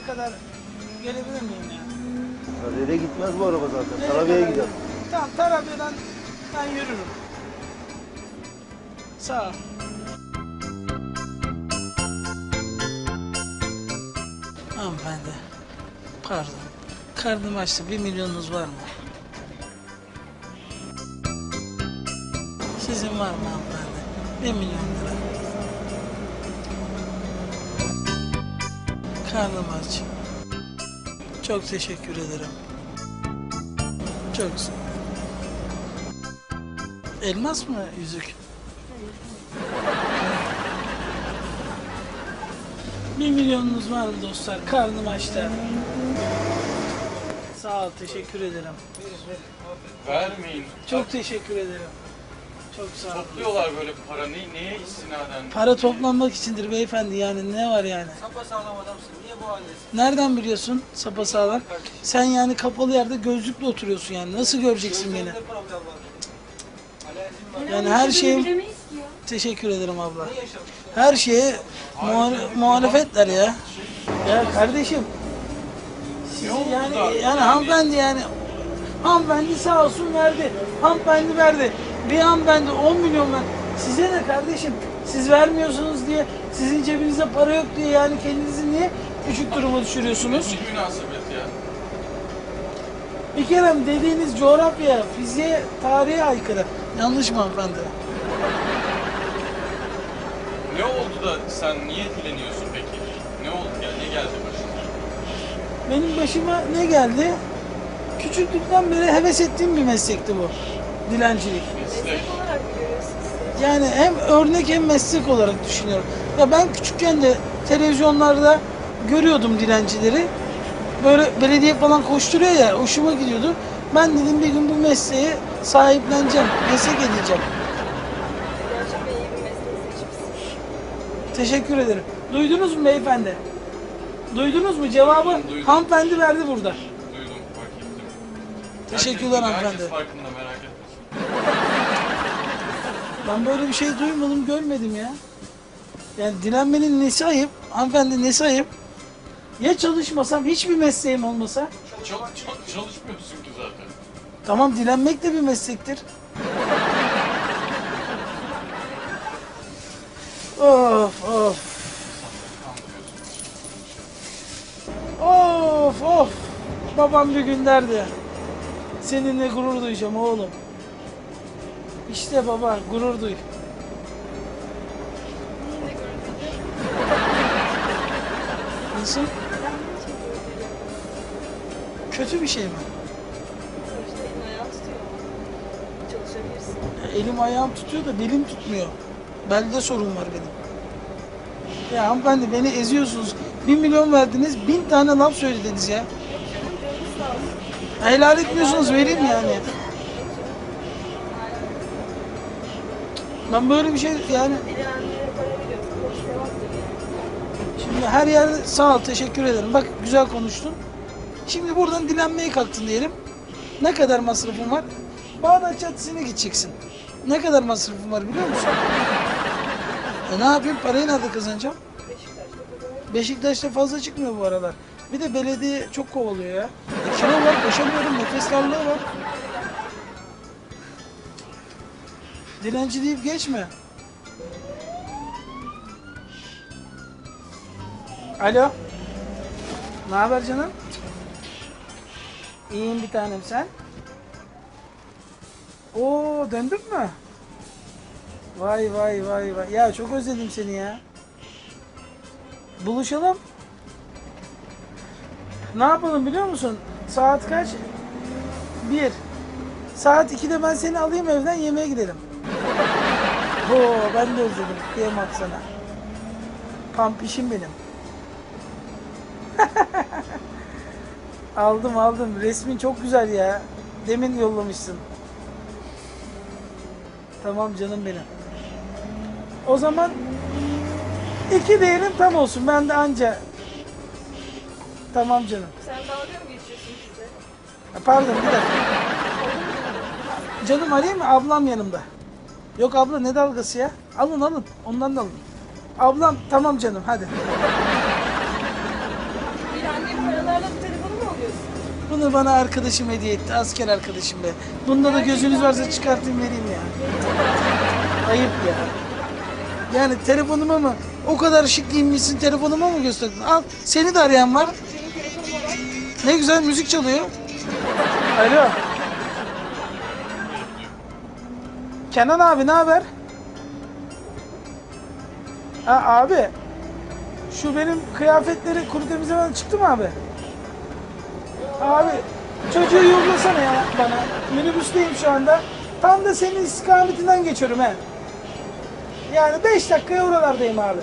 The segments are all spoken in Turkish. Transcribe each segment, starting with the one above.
Sarabey'e kadar gelebilir miyim ya? Sarabey'e gitmez bu araba zaten. Sarabey'e gider. Tamam Sarabey'den ben yürürüm. Sağ ol. Hanımefendi, pardon. Karnım açtı, bir milyonunuz var mı? Sizin var mı hanımefendi? Bir milyon lira. Karnım aç. Çok teşekkür ederim. Çok sağ ol. Elmas mı yüzük? Bir milyonunuz var mı dostlar? Karnım açtı. Sağ ol, teşekkür ederim. Vermeyin. Çok teşekkür ederim. Çok sağ ol. Topluyorlar böyle para. Ne, neye istinaden? Para toplanmak içindir beyefendi yani ne var yani? Sapasağlam adamsın. Niye bu haldesin? Nereden biliyorsun sapasağlam? Sen yani kapalı yerde gözlükle oturuyorsun yani. Nasıl göreceksin beni? Ne problem var? Alerjin var. Yani her şeyim... Bilemeyiz ki ya. Teşekkür ederim abla. Ne yaşamış? Her şeye muhale- muhalefetler ya. Ya kardeşim. Sizi yani yani hanımefendi yani hanımefendi sağ olsun verdi. Hanımefendi verdi. Bir hanımefendi 10 milyon ver. Size ne kardeşim? Siz vermiyorsunuz diye sizin cebinizde para yok diye yani kendinizi niye küçük duruma düşürüyorsunuz? Ne münasebet ya? Bir kere dediğiniz coğrafya, fiziğe, tarihe aykırı. Yanlış mı hanımefendi? Ne oldu da sen niye dileniyorsun peki? Ne oldu ya? Ne geldi başına? Benim başıma ne geldi? Küçüklükten beri heves ettiğim bir meslekti bu. Dilencilik. Meslek. Görüyorsunuz. Yani hem örnek hem meslek olarak düşünüyorum. Ya ben küçükken de televizyonlarda görüyordum dilencileri. Böyle belediye falan koşturuyor ya hoşuma gidiyordu. Ben dedim bir gün bu mesleğe sahipleneceğim, meslek edeceğim. Gerçekten iyi bir meslek seçmişsiniz. Teşekkür ederim. Duydunuz mu beyefendi? Duydunuz mu? Cevabı Duydum. hanımefendi verdi burada. Duydum, fark ettim. Teşekkürler Herkes- hanımefendi. Herkes farkında merak etme. Ben böyle bir şey duymadım, görmedim ya. Yani dilenmenin nesi ayıp? Hanımefendi nesi ayıp? Ya çalışmasam, hiçbir mesleğim olmasa? Çok, çok çalışmıyorsun ki zaten. Tamam dilenmek de bir meslektir. Of of. Of of. Babam bir gün derdi. Seninle gurur duyacağım oğlum. İşte baba gurur duy. Nasıl? Kötü bir şey mi? Sonuçta elin tutuyor. Çalışabilirsin. Elim ayağım tutuyor da belim tutmuyor. Belde sorun var benim. Ya hanımefendi beni eziyorsunuz. Bir milyon verdiniz, bin tane laf söylediniz ya. Helal etmiyorsunuz vereyim yani. Ben böyle bir şey yani şimdi her yerde sağ ol teşekkür ederim. Bak güzel konuştun. Şimdi buradan dilenmeye kalktın diyelim. Ne kadar masrafın var? Bağdat Caddesi'ne gideceksin. Ne kadar masrafın var biliyor musun? E ne yapayım? Parayı nerede kazanacağım? Beşiktaş'ta fazla çıkmıyor bu aralar. Bir de belediye çok kovalıyor ya. E, kilo var, koşamıyorum, nefes darlığı var. Dilenci deyip geçme. Alo. Ne haber canım? İyiyim bir tanem sen. Oo döndük mü? Vay vay vay vay. Ya çok özledim seni ya. Buluşalım. Ne yapalım biliyor musun? Saat kaç? Bir. Saat 2'de ben seni alayım evden yemeğe gidelim. Oo ben de özledim. Kıyamam sana. Pampişim benim. aldım aldım. Resmin çok güzel ya. Demin yollamışsın. Tamam canım benim. O zaman iki diyelim tam olsun. Ben de anca. Tamam canım. Sen dalga mı geçiyorsun bize? Pardon bir dakika. Canım arayayım mı? Ablam yanımda. Yok abla ne dalgası ya? Alın alın. Ondan da alın. Ablam tamam canım hadi. Bir anne paralarla bu telefonu mu alıyorsun? Bunu bana arkadaşım hediye etti. Asker arkadaşım be. Bunda da gözünüz varsa çıkartayım vereyim ya. Ayıp ya. Yani telefonuma mı? O kadar şık giyinmişsin telefonuma mı gösterdin? Al seni de arayan var. Ne güzel müzik çalıyor. Alo. Kenan abi ne haber? Ha abi. Şu benim kıyafetleri kuru temizlemeden çıktı mı abi? Abi çocuğu yollasana ya bana. Minibüsteyim şu anda. Tam da senin istikametinden geçiyorum he. Yani 5 dakikaya oralardayım abi.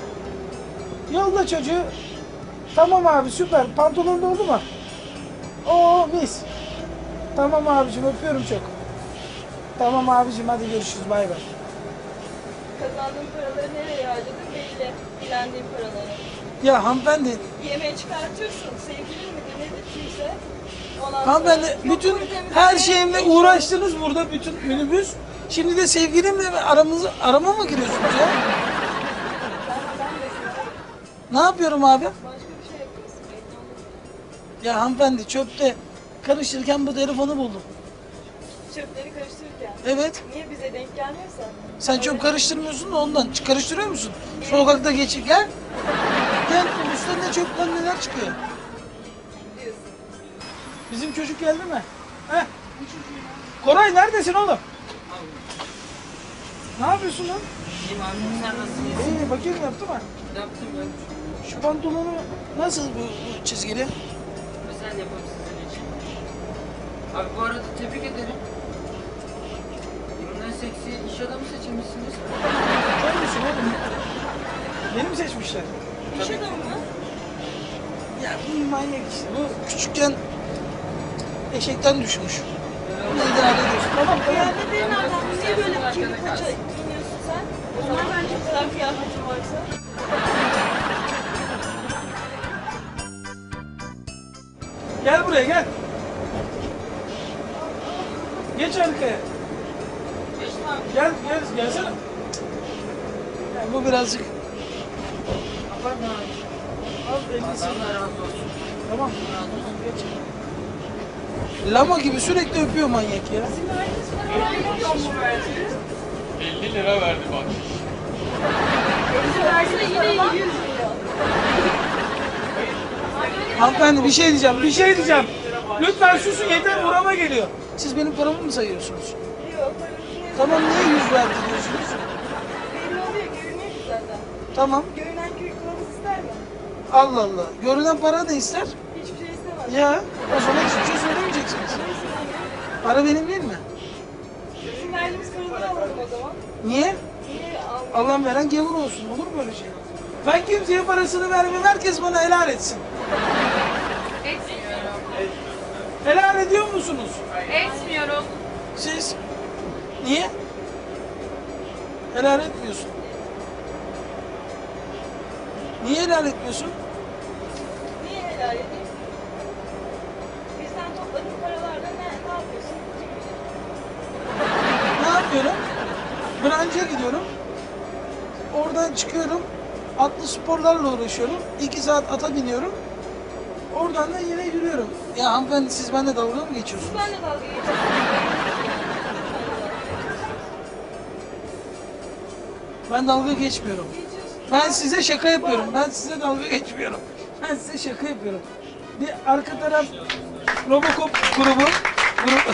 Yolla çocuğu. Tamam abi süper. Pantolon doldu mu? Oo mis. Tamam abicim öpüyorum çok. Tamam abicim hadi görüşürüz bay bay. Kazandığın paraları nereye harcadın belli. Dilendiğin paraları. Ya hanımefendi, Yemeğe çıkartıyorsun. Sevgilin midir nedir kimse. Ondan hanımefendi sonra- Yok, bütün her şeyimle uğraştınız burada bütün minibüs. Şimdi de sevgilimle aramızı arama mı giriyorsunuz ya? Ne yapıyorum abi? başka bir şey yapıyorsun. Ya hanımefendi çöpte karıştırırken bu telefonu buldum. Çöpleri karıştırırken. Evet. Niye bize denk gelmiyorsa? Sen çöp karıştırmıyorsun da ondan. Çık- Karıştırıyor musun? Sokakta geçip gel. Gel üstünde çöpten neler çıkıyor. Diyorsun. Bizim çocuk geldi mi? Heh. Koray neredesin oğlum? Ne yapıyorsun lan? İyiyim abi sen nasılsın? İyi bakayım yaptı mı? Yaptım ben. Şu pantolonu nasıl bu, bu çizgili? Özel yapım sizin için. Abi bu arada tebrik ederim. İş adamı seçilmişsiniz. Sen misin oğlum? Beni mi seçmişler? İş adamı mı? Ya bu manyak işte. Bu küçükken eşekten düşmüş. Bunu idare ediyorsun. Tamam tamam. Kıyafetlerin nereden? Niye böyle kirli paça giyiniyorsun sen? Onlar bence kadar kıyafetin varsa. Gel buraya gel. Geç arkaya. Gel gel gelsene. Yani bu birazcık Abartma abi. az olsun. Tamam. Geç. Lama gibi sürekli öpüyor manyak ya. Sizin verdiğiniz paralar yok mu verdiğiniz? 50 lira verdi bak. Bize verse yine 100 milyon. Hanımefendi bir şey diyeceğim, bir şey diyeceğim. Lütfen susun yeter burama geliyor. Siz benim paramı mı sayıyorsunuz? Tamam niye yüz verdi diyorsunuz? Belli oluyor, görünüyor ki zaten. Tamam. Görünen köy kılavuz ister mi? Allah Allah. Görünen para ne ister? Hiçbir şey istemez. Ya o zaman hiçbir şey söylemeyeceksiniz. Para benim değil mi? Bizim verdiğimiz paraları alalım o zaman. Niye? Niye? Allah'ım veren gavur olsun. Olur mu böyle şey? Ben kimseye parasını vermem. Herkes bana helal etsin. Etmiyorum. Helal ediyor musunuz? Etmiyorum. Siz? Niye? Helal etmiyorsun. Niye helal etmiyorsun? Niye helal edeyim? Bizden topladığın paralarla ne, ne yapıyorsun? Ne yapıyorum? Branca gidiyorum. Oradan çıkıyorum. Atlı sporlarla uğraşıyorum. İki saat ata biniyorum. Oradan da yine yürüyorum. Ya hanımefendi siz benimle dalga mı geçiyorsunuz? Ben de dalga geçiyorum. Ben dalga geçmiyorum. Ben size şaka yapıyorum. Ben size dalga geçmiyorum. Ben size şaka yapıyorum. Bir arka taraf Robocop grubu. grubu